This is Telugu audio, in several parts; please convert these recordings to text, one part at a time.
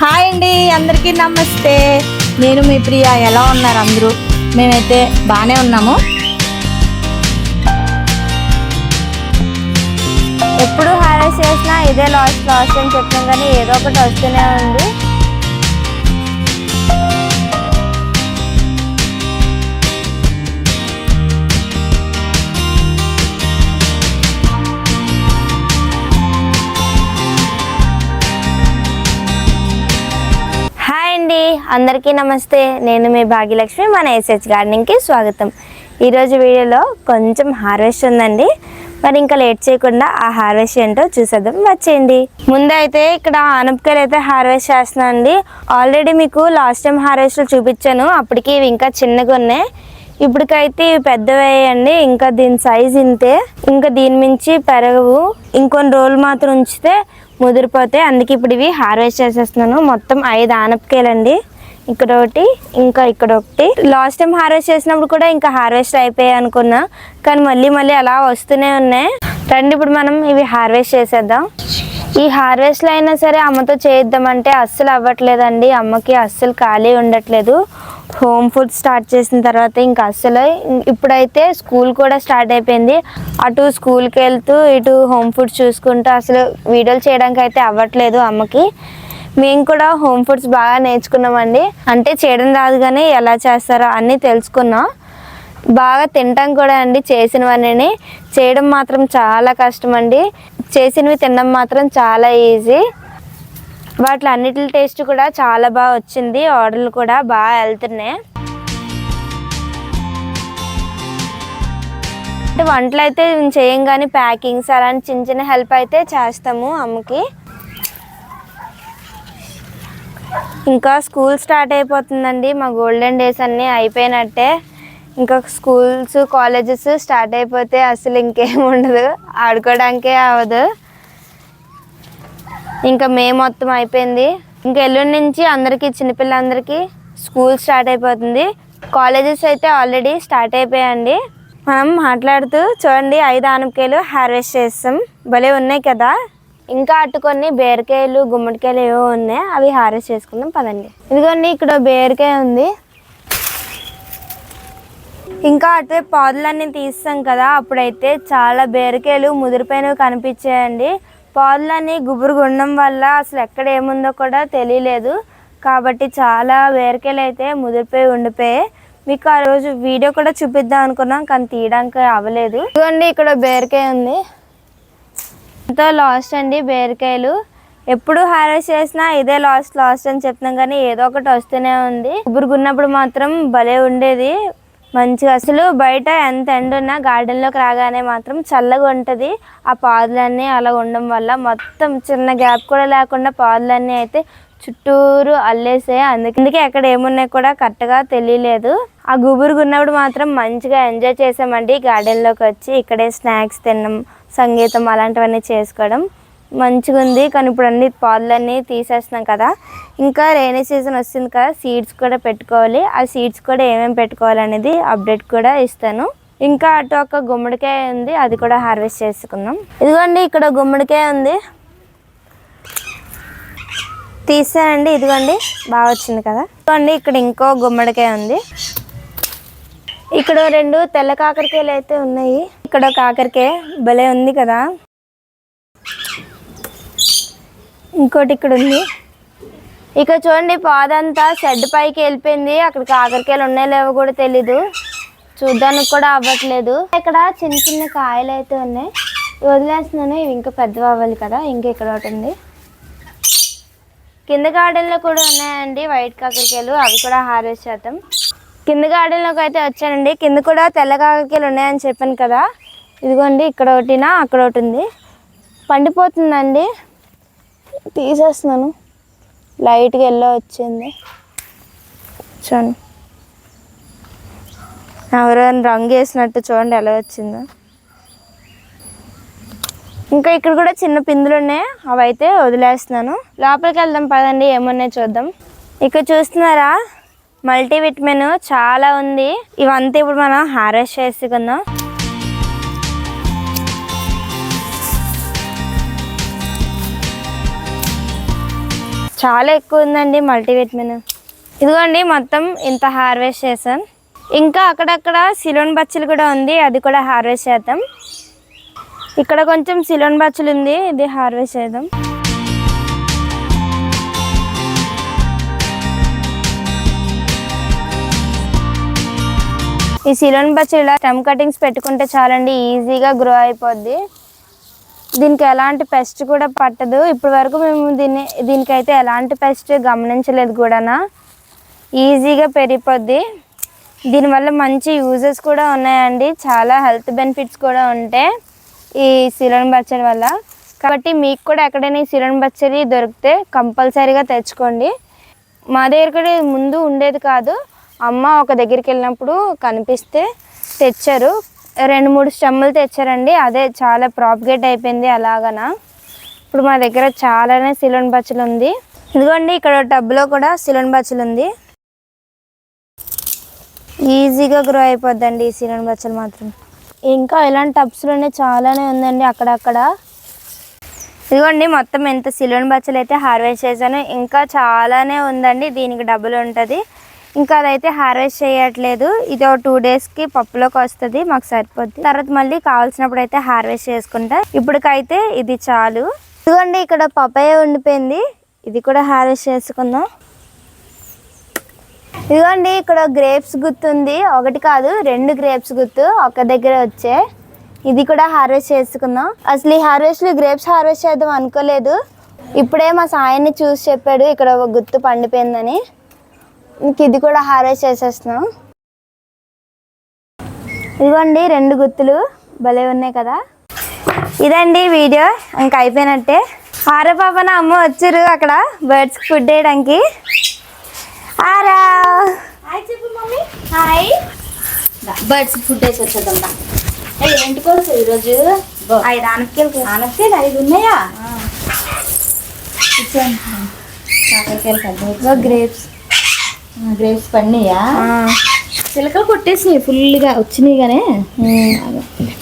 హాయ్ అండి అందరికీ నమస్తే. నేను మీ ప్రియ ఎలా ఉన్నారు అందరూ? మేమైతే బాగానే ఉన్నాము. ఎప్పుడు హారెస్ చేసినా ఇదే లాస్ట్ లాస్ట్ అని చెప్పాం కానీ ఏదో ఒకటి వస్తూనే ఉంది. అందరికీ నమస్తే. నేను మీ భాగ్యలక్ష్మి మన ఎస్హెచ్ గార్డెనింగ్కి స్వాగతం. ఈరోజు వీడియోలో కొంచెం హార్వెస్ట్ ఉందండి. మరి ఇంకా లేట్ చేయకుండా ఆ హార్వెస్ట్ ఏంటో చూసేద్దాం. వచ్చేయండి. ముందైతే ఇక్కడ ఆనపకాయలు అయితే హార్వెస్ట్ చేస్తున్నాను అండి. ఆల్రెడీ మీకు లాస్ట్ టైం హార్వెస్ట్లు చూపించాను. అప్పటికి ఇవి ఇంకా చిన్నగా ఉన్నాయి. ఇప్పటికైతే ఇవి పెద్దవయ్యండి ఇంకా దీని సైజ్ ఇంతే. ఇంకా దీని మించి పెరగవు. ఇంకొన్ని రోజులు మాత్రం ఉంచితే ముదిరిపోతే అందుకే ఇప్పుడు ఇవి హార్వెస్ట్ చేసేస్తున్నాను. మొత్తం ఐదు ఆనపకాయలండి. ఇక్కడ ఒకటి ఇంకా ఇక్కడ ఒకటి. లాస్ట్ టైం హార్వెస్ట్ చేసినప్పుడు కూడా ఇంకా హార్వెస్ట్ అయిపోయాయి అనుకున్నా. కానీ మళ్ళీ మళ్ళీ అలా వస్తూనే ఉన్నాయి. రండి ఇప్పుడు మనం ఇవి హార్వెస్ట్ చేసేద్దాం. ఈ హార్వెస్ట్లో అయినా సరే అమ్మతో చేయిద్దామంటే అస్సలు అవ్వట్లేదండి. అమ్మకి అస్సలు ఖాళీ ఉండట్లేదు. హోమ్ ఫుడ్ స్టార్ట్ చేసిన తర్వాత ఇంకా అస్సలు ఇప్పుడైతే స్కూల్ కూడా స్టార్ట్ అయిపోయింది. అటు స్కూల్కి వెళ్తూ ఇటు హోమ్ ఫుడ్ చూసుకుంటూ అసలు వీడియోలు చేయడానికి అయితే అవ్వట్లేదు అమ్మకి. మేము కూడా హోమ్ ఫుడ్స్ బాగా నేర్చుకున్నామండి. అంటే చేయడం రాదు కానీ ఎలా చేస్తారో అన్నీ తెలుసుకున్నాం. బాగా తింటాం కూడా అండి చేసినవన్నీ చేయడం మాత్రం చాలా కష్టం అండి చేసినవి తినడం మాత్రం చాలా ఈజీ. వాటి అన్నిటి టేస్ట్ కూడా చాలా బాగా వచ్చింది. ఆర్డర్లు కూడా బాగా వెళ్తున్నాయి. అంటే వంటలు అయితే మేము చేయం కానీ ప్యాకింగ్స్ అలాంటి చిన్న చిన్న హెల్ప్ అయితే చేస్తాము అమ్మకి. ఇంకా స్కూల్ స్టార్ట్ అయిపోతుందండి. మా గోల్డెన్ డేస్ అన్నీ అయిపోయినట్టే. ఇంకా స్కూల్స్ కాలేజెస్ స్టార్ట్ అయిపోతే అసలు ఇంకేం ఉండదు. ఆడుకోవడానికే అవ్వదు. ఇంకా మే మొత్తం అయిపోయింది. ఇంకా ఎల్లుండి నుంచి అందరికీ చిన్నపిల్లలందరికీ స్కూల్ స్టార్ట్ అయిపోతుంది. కాలేజెస్ అయితే ఆల్రెడీ స్టార్ట్ అయిపోయాయండి. మనం మాట్లాడుతూ చూడండి ఐదు ఆనపకాయలు హార్వెస్ట్ చేస్తాం. భలే ఉన్నాయి కదా. ఇంకా అటు కొన్ని బీరకాయలు గుమ్మడికాయలు ఏవో ఉన్నాయి అవి హారెస్ట్ చేసుకుందాం పదండి. ఇదిగోండి ఇక్కడ బీరకాయ ఉంది. ఇంకా అటువే పాదులన్నీ తీస్తాం కదా అప్పుడైతే చాలా బీరకాయలు ముదిరిపోయినవి కనిపించాయండి. పాదులన్నీ గుబురు గుండం వల్ల అసలు ఎక్కడ ఏముందో కూడా తెలియలేదు. కాబట్టి చాలా బీరకాయలు అయితే ముదిరిపోయి ఉండిపోయాయి. మీకు ఆ రోజు వీడియో కూడా చూపిద్దాం అనుకున్నాం కానీ తీయడానికి అవ్వలేదు. ఇదిగోండి ఇక్కడ బీరకాయ ఉంది. ఎంతో లాస్ట్ అండి బీరకాయలు. ఎప్పుడు హార్వెస్ట్ చేసినా ఇదే లాస్ట్ లాస్ట్ అని చెప్తున్నాం కానీ ఏదో ఒకటి వస్తూనే ఉంది. గుబురుగున్నప్పుడు మాత్రం భలే ఉండేది. మంచిగా అసలు బయట ఎంత ఎండ ఉన్నా గార్డెన్లోకి రాగానే మాత్రం చల్లగా ఉంటుంది. ఆ పాదులన్నీ అలా ఉండడం వల్ల మొత్తం చిన్న గ్యాప్ కూడా లేకుండా పాదులన్నీ అయితే చుట్టూరు అల్లేసే అందుకే అందుకే ఎక్కడ ఏమున్నాయి కూడా కరెక్ట్గా తెలియలేదు. ఆ గుబురుగా ఉన్నప్పుడు మాత్రం మంచిగా ఎంజాయ్ చేసామండి. గార్డెన్లోకి వచ్చి ఇక్కడే స్నాక్స్ తినడం సంగీతం అలాంటివన్నీ చేసుకోవడం. మంచిగా ఉంది. కానీ ఇప్పుడు అన్ని పాదులన్నీ తీసేస్తున్నాం కదా. ఇంకా రైనీ సీజన్ వస్తుంది కదా సీడ్స్ కూడా పెట్టుకోవాలి. ఆ సీడ్స్ కూడా ఏమేమి పెట్టుకోవాలనేది అప్డేట్ కూడా ఇస్తాను. ఇంకా అటు ఒక గుమ్మడికాయ ఉంది అది కూడా హార్వెస్ట్ చేసుకుందాం ఇదిగోండి ఇక్కడ గుమ్మడికాయ ఉంది. తీసానండి ఇదిగోండి. బాగా వచ్చింది కదా. ఇదిగోండి ఇక్కడ ఇంకో గుమ్మడికాయ ఉంది. ఇక్కడ రెండు తెల్ల కాకరకాయలు అయితే ఉన్నాయి. ఇక్కడ కాకరకాయ భలే ఉంది కదా. ఇంకోటి ఇక్కడ ఉంది. ఇక్కడ చూడండి పాదంతా షెడ్ పైకి వెళ్ళిపోయింది. అక్కడ కాకరకాయలు ఉన్నాయో లేవో కూడా తెలీదు. చూడ్డానికి కూడా అవ్వట్లేదు. ఇక్కడ చిన్న చిన్న కాయలు అయితే ఉన్నాయి. వదిలేస్తున్నాను. ఇవి ఇంకా పెద్దవి అవ్వాలి కదా. ఇంకా ఇక్కడ ఒకటి ఉంది. కింద గార్డెన్లో కూడా ఉన్నాయండి వైట్ కాకరకాయలు అవి కూడా హార్వెస్ట్ చేద్దాం. కింద గార్డెన్లోకి అయితే వచ్చానండి. కింద కూడా తెల్ల కాకరకాయలు ఉన్నాయని చెప్పాను కదా. ఇదిగోండి ఇక్కడ ఒకటినా అక్కడ ఒకటి ఉంది. పండిపోతుందండి. తీసేస్తున్నాను. లైట్గా ఎల్లో వచ్చింది. చూడండి. ఎవరైనా రంగు వేసినట్టు చూడండి ఎలా వచ్చిందో. ఇంకా ఇక్కడ కూడా చిన్న పిందులు ఉన్నాయి అవి అయితే వదిలేస్తున్నాను. లోపలికి వెళ్దాం పదండి ఏమున్నాయి చూద్దాం. ఇక్కడ చూస్తున్నారా? మల్టీవిటమిన్ చాలా ఉంది. ఇవంతా ఇప్పుడు మనం హార్వెస్ట్ చేసుకుందాం. చాలా ఎక్కువ ఉందండి మల్టీవిటమిన్. ఇదిగోండి మొత్తం ఇంత హార్వెస్ట్ చేసాం ఇంకా అక్కడక్కడ సిలోన్ బచ్చలు కూడా ఉంది. అది కూడా హార్వెస్ట్ చేద్దాం. ఇక్కడ కొంచెం సిలోన్ బచ్చలు ఉంది ఇది హార్వెస్ట్ చేద్దాం. ఈ సిలోన్ బచ్చలు ఇలా స్టెమ్ కటింగ్స్ పెట్టుకుంటే చాలండి ఈజీగా గ్రో అయిపోద్ది. దీనికి ఎలాంటి పెస్ట్ కూడా పట్టదు. ఇప్పటి వరకు మేము దీన్ని దీనికైతే ఎలాంటి పెస్ట్ గమనించలేదు కూడానా. ఈజీగా పెరిగిపోద్ది. దీనివల్ల మంచి యూజెస్ కూడా ఉన్నాయండి. చాలా హెల్త్ బెనిఫిట్స్ కూడా ఉంటాయి ఈ సిలోన్ బచ్చడి వల్ల. కాబట్టి మీకు కూడా ఎక్కడైనా ఈ సిలోన్ బచ్చడి దొరికితే కంపల్సరీగా తెచ్చుకోండి. మా దగ్గర కూడా ముందు ఉండేది కాదు. అమ్మ ఒక దగ్గరికి వెళ్ళినప్పుడు కనిపిస్తే తెచ్చారు. రెండు మూడు స్టెమ్ములు తెచ్చారండి. అదే చాలా ప్రాపగేట్ అయిపోయింది అలాగనా. ఇప్పుడు మా దగ్గర చాలానే సిలోన్ బచ్చలు ఉంది. ఇదిగోండి ఇక్కడ టబ్లో కూడా సిలోన్ బచ్చలు ఉంది. ఈజీగా గ్రో అయిపోద్దండి ఈ సిలోన్ బచ్చలు మాత్రం. ఇంకా ఇలాంటి టబ్స్లోనే చాలానే ఉందండి అక్కడక్కడ. ఇదిగోండి మొత్తం ఎంత సిలోన్ బచ్చలు అయితే హార్వెస్ట్ చేశాను ఇంకా చాలానే ఉందండి. దీనికి డబ్బులు ఉంటుంది. ఇంకా అదైతే హార్వెస్ట్ చేయట్లేదు. ఇది ఒక టూ డేస్కి పప్పులోకి వస్తుంది మాకు సరిపోద్ది. తర్వాత మళ్ళీ కావాల్సినప్పుడు అయితే హార్వెస్ట్ చేసుకుంటా. ఇప్పటికైతే ఇది చాలు. ఇదిగోండి ఇక్కడ పపాయ ఉండిపోయింది. ఇది కూడా హార్వెస్ట్ చేసుకుందాం. ఇదిగోండి ఇక్కడ గ్రేప్స్ గుర్తుంది ఒకటి కాదు రెండు గ్రేప్స్ గుర్తు ఒక దగ్గర వచ్చే. ఇది కూడా హార్వెస్ట్ చేసుకుందాం. అసలు ఈ హార్వెస్ట్లో గ్రేప్స్ హార్వెస్ట్ చేద్దాం అనుకోలేదు. ఇప్పుడే మా సాయన్ని చూసి చెప్పాడు ఇక్కడ ఒక గుర్తు పండిపోయిందని. ఇంక ఇది కూడా హార్వెస్ట్ చేసేస్తున్నాం. ఇదిగోండి రెండు గుత్తులు భలే ఉన్నాయి కదా. ఇదండి వీడియో ఇంకా అయిపోయినట్టే. ఆరో నా అమ్మ వచ్చారు అక్కడ బర్డ్స్కి ఫుడ్ వేయడానికి ఆరా హాయ్ చెప్పు మమ్మీ. హాయ్ బర్డ్స్ ఫుడ్ వేసి వచ్చేద్దాం ఏంటి కోసం ఈరోజు? ఐదు ఆనపకాయలు ఆనపకాయలు ఐదు ఉన్నాయా? ఇచ్చాను గ్రేప్స్ గ్రేప్స్ పండియా? చిలకలు కొట్టేసినాయి ఫుల్గా వచ్చినాయి కానీ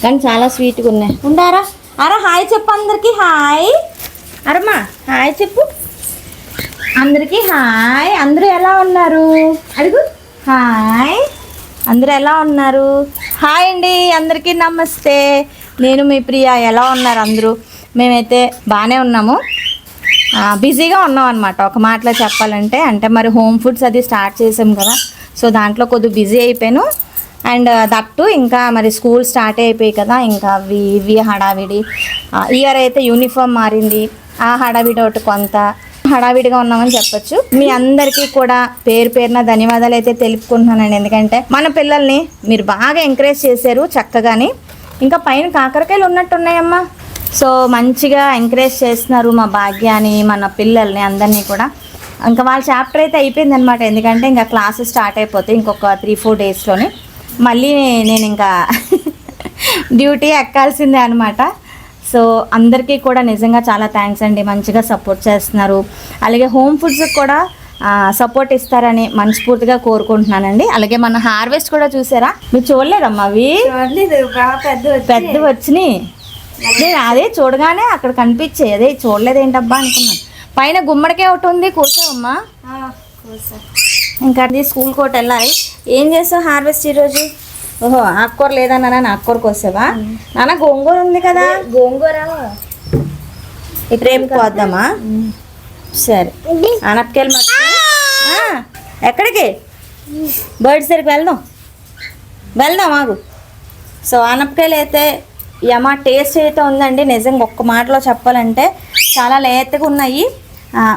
కానీ చాలా స్వీట్గా ఉన్నాయి. ఉండారా? అరా హాయ్ చెప్పు అందరికి హాయ్. అరమ్మా హాయ్ చెప్పు. అందరికీ హాయ్. అందరూ ఎలా ఉన్నారు? అడుగు. హాయ్. అందరూ ఎలా ఉన్నారు? హాయ్ అండి అందరికీ నమస్తే. నేను మీ ప్రియ ఎలా ఉన్నారు అందరూ? మేమైతే బాగానే ఉన్నాము. బిజీగా ఉన్నాం అనమాట ఒక మాటలో చెప్పాలంటే అంటే మరి హోమ్ ఫుడ్స్ అది స్టార్ట్ చేసాం కదా. సో దాంట్లో కొద్దిగా బిజీ అయిపోయాను. అండ్ దట్టు ఇంకా మరి స్కూల్ స్టార్ట్ అయిపోయి కదా ఇంకా అవి ఇవి హడావిడి. ఇయర్ అయితే యూనిఫామ్ మారింది. ఆ హడావిడి ఒకటి కొంత. హడావిడిగా ఉన్నామని చెప్పొచ్చు. మీ అందరికీ కూడా పేరు పేరున ధన్యవాదాలు అయితే తెలుపుకుంటున్నానండి. ఎందుకంటే మన పిల్లల్ని మీరు బాగా ఎంకరేజ్ చేశారు చక్కగాని. ఇంకా పైన కాకరకాయలు ఉన్నట్టున్నాయమ్మా. సో మంచిగా ఎంకరేజ్ చేస్తున్నారు మా భాగ్యాన్ని మన పిల్లల్ని అందరినీ కూడా. ఇంకా వాళ్ళ చాప్టర్ అయితే అయిపోయింది అనమాట ఎందుకంటే ఇంకా క్లాసెస్ స్టార్ట్ అయిపోతాయి ఇంకొక త్రీ ఫోర్ డేస్లోని మళ్ళీ నేను ఇంకా డ్యూటీ ఎక్కాల్సిందే అనమాట సో అందరికీ కూడా నిజంగా చాలా థ్యాంక్స్ అండి. మంచిగా సపోర్ట్ చేస్తున్నారు. అలాగే హోమ్ ఫుడ్స్కి కూడా సపోర్ట్ ఇస్తారని మనస్ఫూర్తిగా కోరుకుంటున్నానండి. అలాగే మన హార్వెస్ట్ కూడా చూసారా? మీరు చూడలేదమ్మా అవి? పెద్ద వచ్చినాయి. అదే అదే చూడగానే అక్కడ కనిపించాయి. అదే చూడలేదేంటబ్బా అనుకున్నాను. పైన గుమ్మడికాయ ఒకటి ఉంది. కూర్చోవమ్మా. ఇంకా అది స్కూల్ కోట వెళ్ళాలి. ఏం చేసావు హార్వెస్ట్ ఈరోజు? ఓహో ఆకుకూర లేదన్నా నాన్న? ఆకుకూర కోసావా? నాన్న గోంగూర ఉంది కదా? గోంగూర? రేపు కోద్దామా సరే. అనపకాయలు ఎక్కడికి? బర్డ్స్ దగ్గరికి వెళ్దాం. వెళ్దాం ఆగు. సో ఆనపకాయలు అయితే యమా టేస్ట్ అయితే ఉందండి. నిజంగా ఒక్క మాటలో చెప్పాలంటే చాలా లేతగా ఉన్నాయి.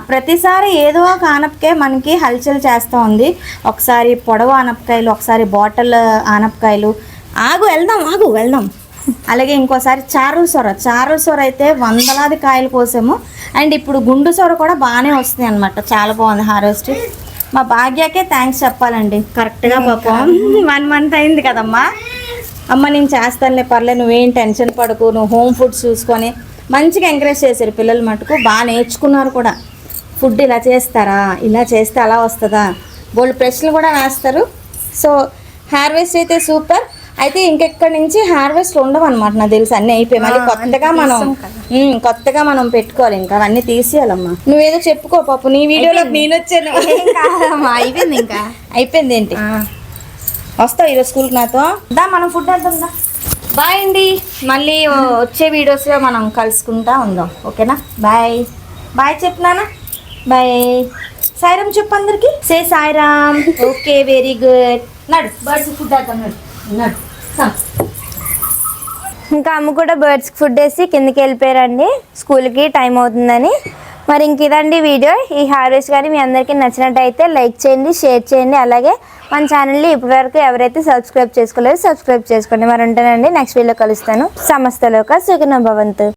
ప్రతిసారి ఏదో ఒక ఆనపకాయ మనకి హల్చల్ చేస్తూ ఉంది. ఒకసారి పొడవు ఆనపకాయలు ఒకసారి బాటిల్ ఆనపకాయలు. ఆగు వెళ్దాం ఆగు వెళ్దాం. అలాగే ఇంకోసారి చారుల సొర. చారుల సొర అయితే వందలాది కాయలు కోసాము. అండ్ ఇప్పుడు గుండు సొర కూడా బాగానే వస్తుంది అనమాట చాలా బాగుంది హార్వెస్ట్. మా భాగ్యకే థ్యాంక్స్ చెప్పాలండి. కరెక్ట్గా పాపం వన్ మంత్ అయింది కదమ్మా. అమ్మ నేను చేస్తానులే పర్లేదు నువ్వేం టెన్షన్ పడకు. నువ్వు హోమ్ ఫుడ్స్ చూసుకొని మంచిగా ఎంకరేజ్ చేశారు పిల్లలు మటుకు. బాగా నేర్చుకున్నారు కూడా. ఫుడ్ ఇలా చేస్తారా? ఇలా చేస్తే అలా వస్తుందా? బోల్డ్ ప్రశ్నలు కూడా రాస్తారు. సో హార్వెస్ట్ అయితే సూపర్. అయితే ఇంకెక్కడి నుంచి హార్వెస్ట్ ఉండవు అనమాట నాకు తెలుసు. అన్ని అయిపోయి మళ్ళీ కొత్తగా మనం కొత్తగా మనం పెట్టుకోవాలి ఇంకా. అవన్నీ తీసేయాలమ్మా. నువ్వేదో చెప్పుకో పాపు. నీ వీడియోలో నేను వచ్చాను. అయిపోయింది ఇంకా. అయిపోయింది ఏంటి? వస్తావు ఈరోజు స్కూల్కి నాతో? దా మనం ఫుడ్ అంటుందా బాయ్ అండి. మళ్ళీ వచ్చే వీడియోస్లో మనం కలుసుకుంటా ఉందాం. ఓకేనా? బాయ్ బాయ్ చెప్పినానా బాయ్ సాయిరామ్ చెప్పు అందరికి. Say Sairam. Okay very good నడు. బర్డ్స్ ఫుడ్ వేద్దాం నడు. నడు. ఇంకా అమ్మ కూడా బర్డ్స్కి ఫుడ్ వేసి కిందకి వెళ్ళిపోయారండి. స్కూల్కి టైం అవుతుందని. మరి ఇంక ఇదండి వీడియో. ఈ హార్వెస్ట్ కానీ మీ అందరికీ నచ్చినట్టయితే లైక్ చేయండి షేర్ చేయండి. అలాగే మన ఛానల్ని ఇప్పటివరకు ఎవరైతే సబ్స్క్రైబ్ చేసుకోలేదో సబ్స్క్రైబ్ చేసుకోండి. మరి ఉంటానండి. నెక్స్ట్ వీడియో కలుస్తాను. సమస్తలోక సుఖన భవంతు.